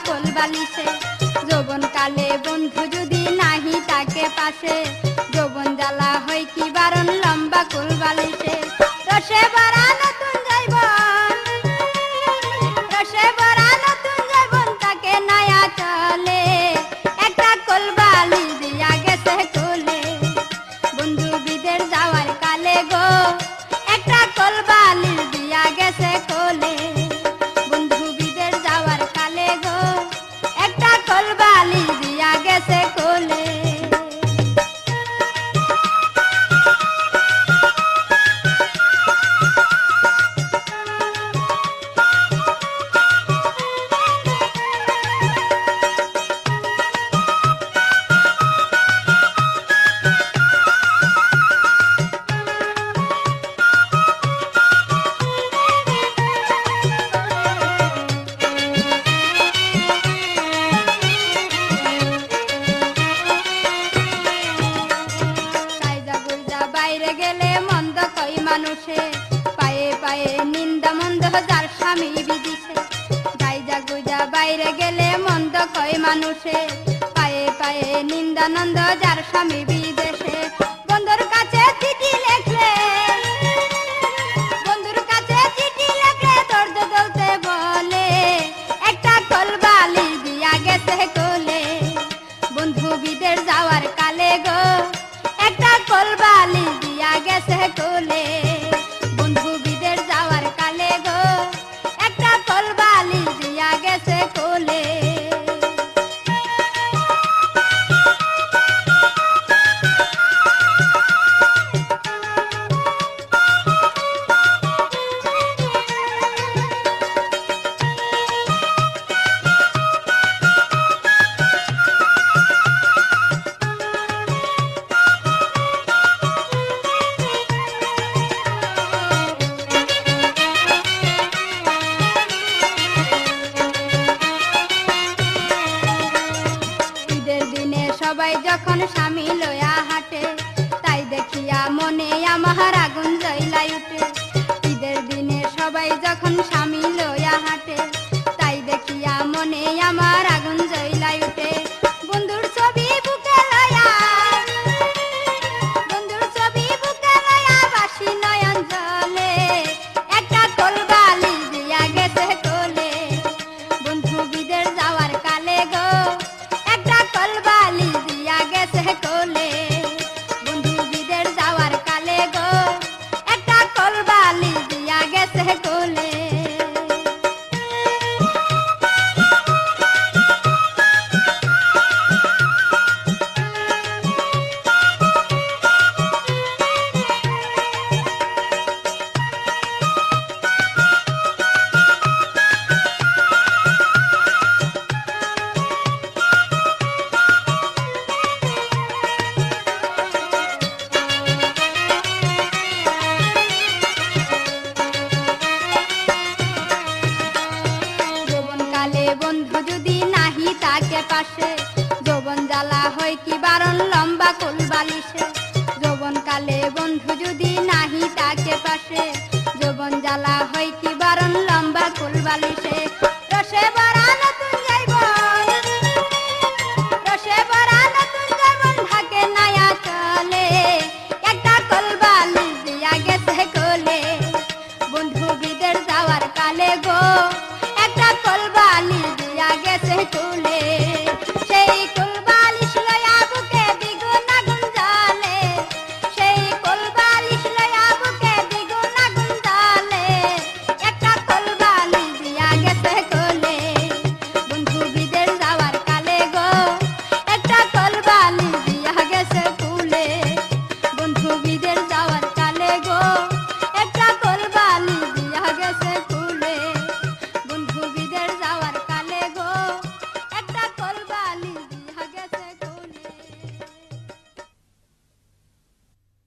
লম্বা কলবালিশে যৌবন কালে বন্ধু যদি নাহি তাকে পাশে, যৌবন জ্বালা হয় কি বারণ লম্বা কলবালিশে রসে ভরা বিদিছে সাইজা গুইজা বাইরে গেলে মন্দ কই মানুষে। পায়ে পায়ে নিন্দা নন্দ যার স্বামী বিদেশে। বন্ধুর কাছে চিঠি লেখলে, বন্ধুর কাছে চিঠি লেখলে দর্দ দলতে বলে। একটা কলবালি দিয়া গেছে কোলে। বন্ধু বিদের যাওয়ার কালে গো, একটা কলবালি দিয়া গেছে কোলে। দিয়া বন্ধু যদি নাহি তাকে পাশে, যৌবন জ্বালা হয় কি বারণ, লম্বা যবন কালে বন্ধু যদি নাহি তাকে পাশে, যৌবন জ্বালা হয় কি বারণ, লম্বা কুলবালিশে